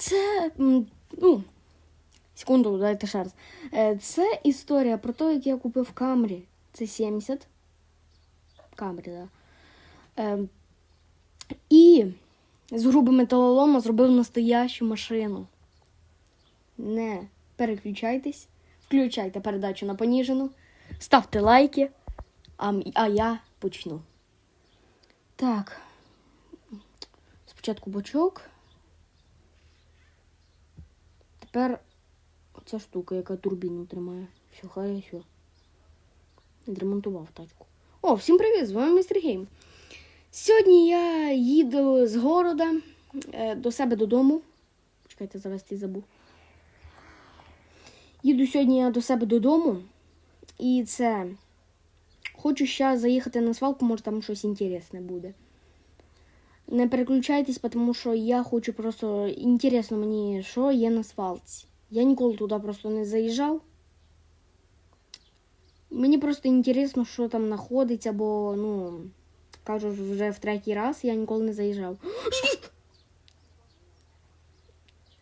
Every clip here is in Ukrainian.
Це. Ну, секунду, дайте ще раз. Це історія про те, як я купив Камрі. Це 70. Камрі, так. Да. Е, і з грубим металолома зробив настоящу машину. Не переключайтесь, включайте передачу на поніжену, ставте лайки, а, а я почну. Так. Спочатку бочок. Тепер оця штука, яка турбіну тримає. Все, хай все. Відремонтував тачку. О, всім привіт! З вами містер Гейм. Сьогодні я їду з города е, до себе додому. Чекайте, завести забув. Їду сьогодні я до себе додому. І це. Хочу ще заїхати на свалку, може там щось інтересне буде. Не переключайтесь, тому що я хочу просто інтересно мені, що є на свалці. Я ніколи туди просто не заїжджав. Мені просто інтересно, що там знаходиться, бо, ну, кажу вже в третій раз я ніколи не заїжджав.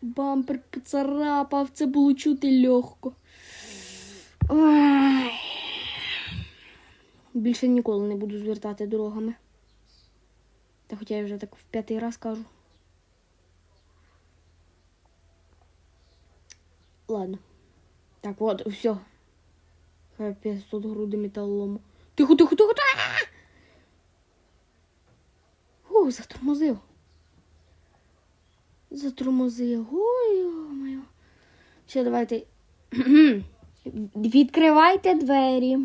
Бампер поцарапав, це було чути легко. Більше ніколи не буду звертати дорогами. Та хоча я вже так в п'ятий раз кажу. Ладно. Так, от, все. Капець, тут груди металолому. Тихо, тихо, тихо, тихо! О, затормозив. Затормозив. Ой, моє. Все, давайте. Відкривайте двері.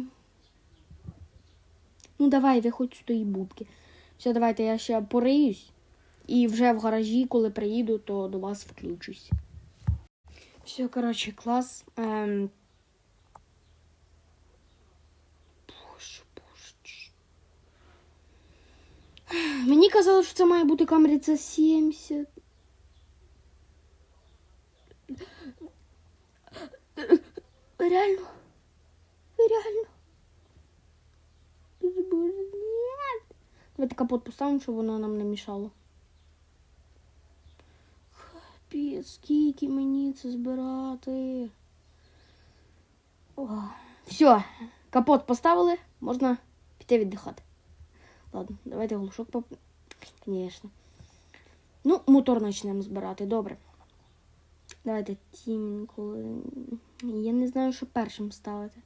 Ну, давай, виходь з тої будки. Все, давайте я ще пориюсь. І вже в гаражі, коли приїду, то до вас включусь. Все, коротше, клас. Ем... Боже, боже. Мені казали, що це має бути камері це 70. Реально? Реально? Боже. Давайте капот поставимо, щоб воно нам не мішало. Капець, скільки мені це збирати. О, все, капот поставили, можна піти віддихати. Ладно, давайте глушок поп... Звісно. Ну, мотор почнемо збирати, добре. Давайте тімку. Я не знаю, що першим ставити.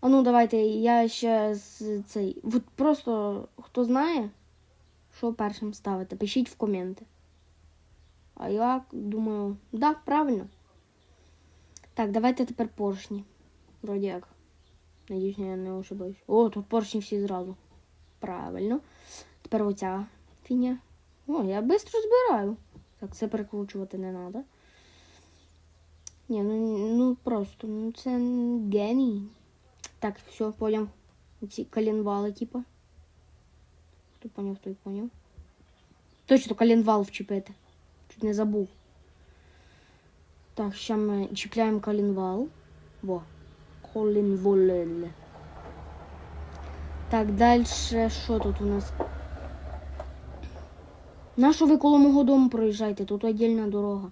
А ну давайте я ще з цей. От просто хто знає, що першим ставити, пишіть в коменти. А я думаю, да, правильно. Так, давайте тепер поршні. Вроді як. Надіюсь, я не ошибаюсь. О, тут поршні всі зразу. Правильно. Тепер оця фіня. О, я швидко збираю. Так, це перекручувати не треба. Ні, ну, ну просто, ну це геній. Так, все, понял. Ці коленвали, типа. Хто поняв, той поняв. Точно коленвал вчепити. Чуть не забув. Так, ще ми чіпляємо коленвал. Во. Коленволель. Так, далі що тут у нас? На ви коло мого дому проїжджаєте? Тут отдельна дорога.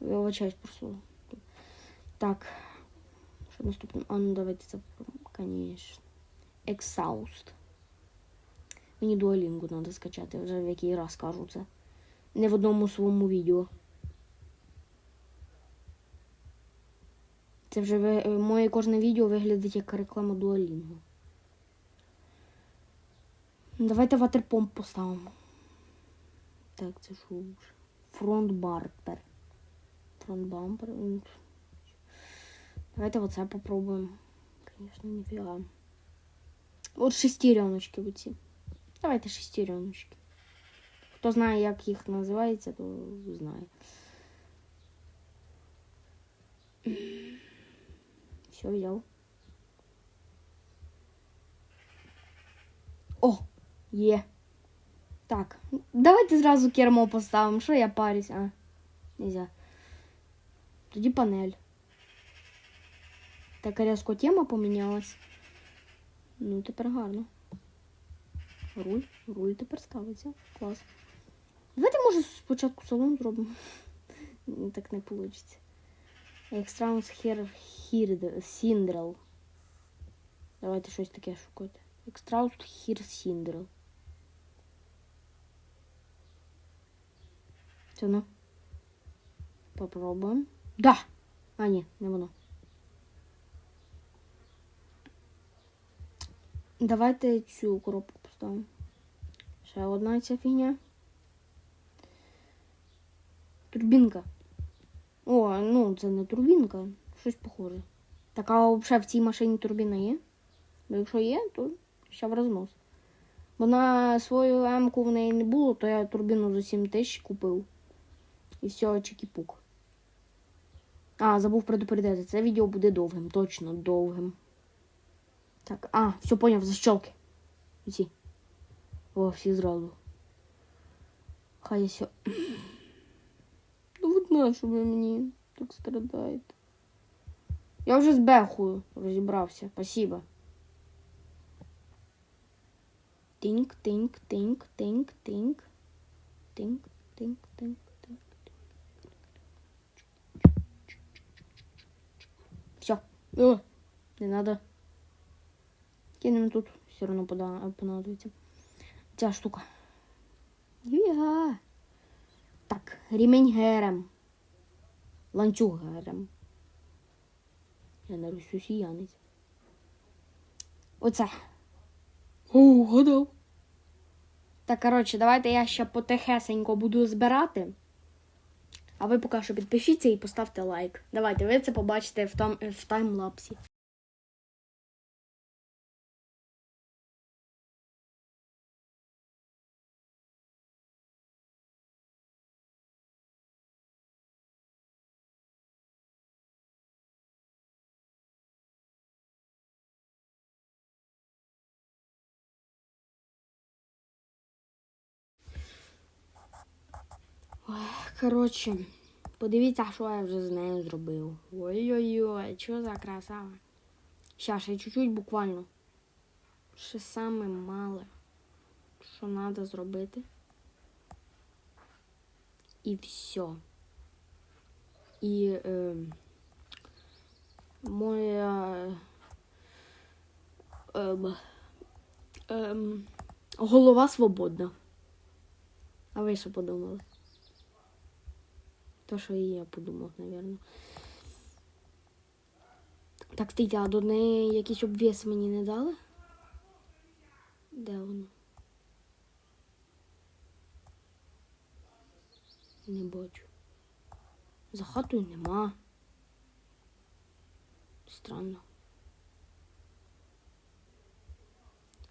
Вибачаюсь просто. Так. Що наступне? А, ну давайте це, конечно. Exhaust. Мені дуалінгу треба скачати, вже в який раз кажу це. Не в одному своєму відео. Це вже ви- моє кожне відео виглядить як реклама дуалінгу. Давайте ватерпомп поставимо. Так, це ж? Фронт барпер. Фронт бампер. М, Давайте оце попробуємо. Звісно, ніфіга. От шестереночки оці. Давайте шестереночки. Хто знає, як їх називається, то знає. Все, взяв. О, є. Так, давайте зразу кермо поставимо. Що я парюсь, а? Нельзя. Тоді панель. Так різко тема помінялась. Ну, тепер гарно. Руль, руль тепер ставиться. Клас. Давайте, може, спочатку салон зробимо. Так не вийде. Екстраунс сіндрел. Давайте щось таке шукати. Екстраус хір сіндрел. Попробуємо. Да! А, ні, не воно. Давайте цю коробку поставимо. Ще одна ця фігня. Турбінка. О, ну це не турбінка, щось похоже. Така взагалі в цій машині турбіна є. Бо якщо є, то ще в рознос. Бо на свою М-ку в неї не було, то я турбіну за 7 тисяч купив. І все, чики-пук. А, забув предупредити. Це відео буде довгим, точно довгим. Так, а, все поняв, защелки. Ці. О, всі зразу. Хай все. Ну от на що ви мені так страдаєте. Я вже з бехою розібрався. Спасибо. Тинк, тинк, тинк, тинк, тинк. Тинк, тинк, тинк, тинк. Все. О, не надо. Кинем тут. Все равно понадобится. Ця штука. Юга. Так, ремень герем. Ланцюг герем. Я на росіянець. Оце. О, гадав. Так, коротше, давайте я ще потихесенько буду збирати. А ви поки що підпишіться і поставте лайк. Давайте, ви це побачите в, там, в таймлапсі. Коротше, подивіться, що я вже з нею зробив. Ой-ой-ой, що за красава. Ща, ще чуть-чуть буквально. Ще саме мале, що треба зробити. І все. І е, моя е, е, голова свободна. А ви що подумали? То, що і я подумав, напевно. Так, стійте, а до неї якийсь обвес мені не дали? Де воно? Не бачу. За хатою нема. Странно.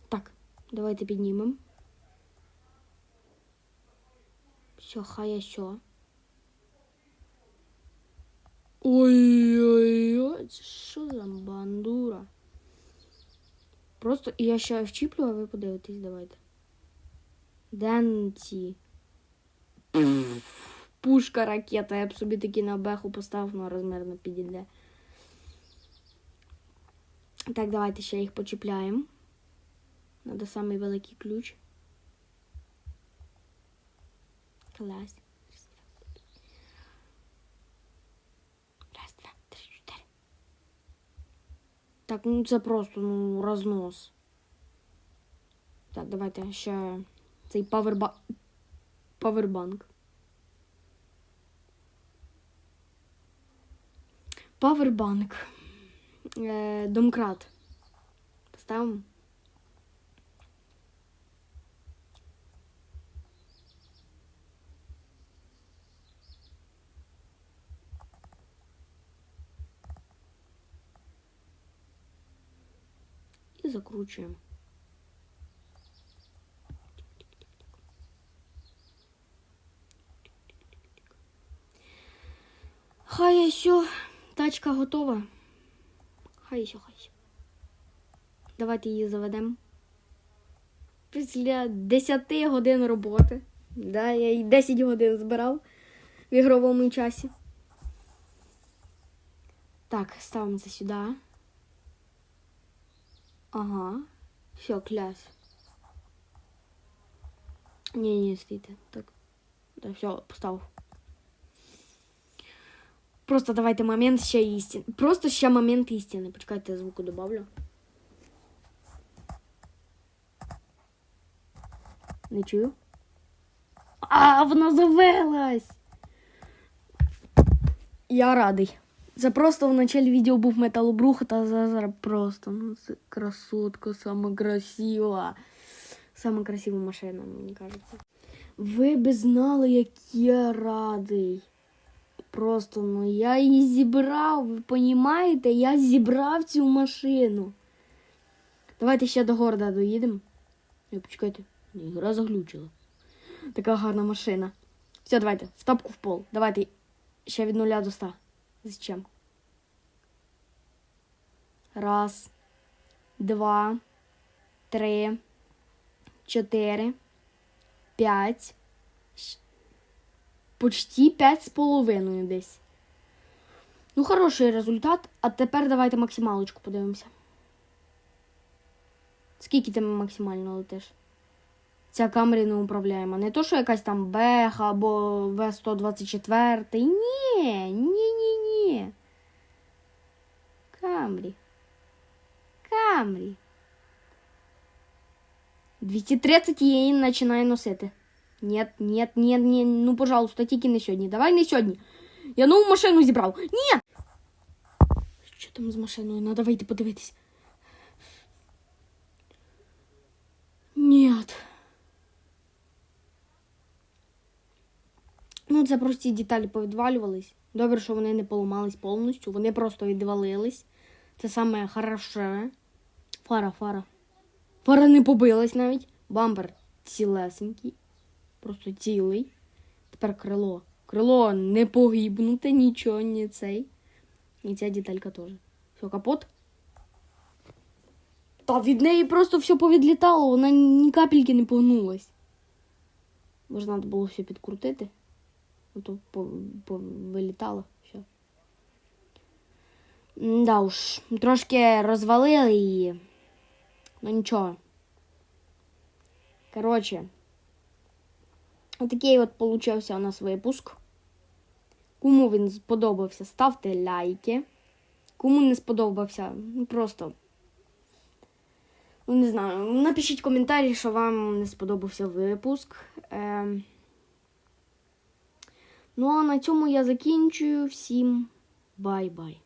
Так, давайте піднімемо. Все, хай я все. Ой-ой-ой, що за бандура? Просто я ще вчіплю, а ви подивитесь, давайте. Денці. Пушка ракета, я б собі такі на беху поставив, ну розмірно підійде. Так, давайте ще їх почіпляємо. Надо самий великий ключ. Клас. Раз, два, три, чотири. Так, ну це просто ну, рознос. Так, давайте ще цей паверба... павербанк. Павербанк. Е, домкрат. Поставимо. І закручуємо. Хай все, тачка готова. Хай ще, хай ще. Давайте її заведемо. Після 10 годин роботи. Да, я її 10 годин збирав в ігровому часі. Так, ставимо це сюди. Ага. Все, кляс. Ні, ні, стійте. Так. Да, все, поставив. Просто давайте момент ще істини. Просто ще момент істини. Почекайте, я звуку добавлю. Не чую. А, вона завелась! Я радий. Це просто в началі відео був металобрух, та зараз просто ну, це красотка, сама красива. Сама красива машина, мені кажеться. Ви би знали, як я радий. Просто ну я її зібрав, ви розумієте? Я зібрав цю машину. Давайте ще до города доїдемо. Почекайте, гра заглючила. Така гарна машина. Все, давайте, в топку в пол. Давайте ще від нуля до ста. З чим? Раз, два, три, чотири, п'ять. Почти п'ять з половиною десь. Ну, хороший результат. А тепер давайте максималочку подивимося. Скільки ти максимально летиш? Ця камері не управляємо. Не то, що якась там Беха або В-124. Ні, ні, ні, ні. Камрі. Камрі. 230 я її починаю носити. Нет, нет, нет, ні, ну, пожалуйста, тільки не сьогодні. Давай не сьогодні. Я нову машину зібрав. Ні! Що там з машиною? Надо вийти подивитись. Нет. Ну, це прості деталі повідвалювались. Добре, що вони не поламались повністю, вони просто відвалились. Це саме хороше. Фара, фара. Фара не побилась навіть. Бампер цілесенький. Просто цілий. Тепер крило. Крило не погибнуте, нічого, ні цей. І ця деталька теж. Все, капот. Та від неї просто все повідлітало, вона ні капельки не погнулась. Може, треба було все підкрутити. А то по- повилітало. Да уж, трошки розвалили її. Ну нічого. Коротше. Отакий от получився у нас випуск. Кому він сподобався, ставте лайки. Кому не сподобався, ну просто. Ну, не знаю, напишіть коментарі, що вам не сподобався випуск. Ем... Ну а на цьому я закінчую. Всім бай-бай.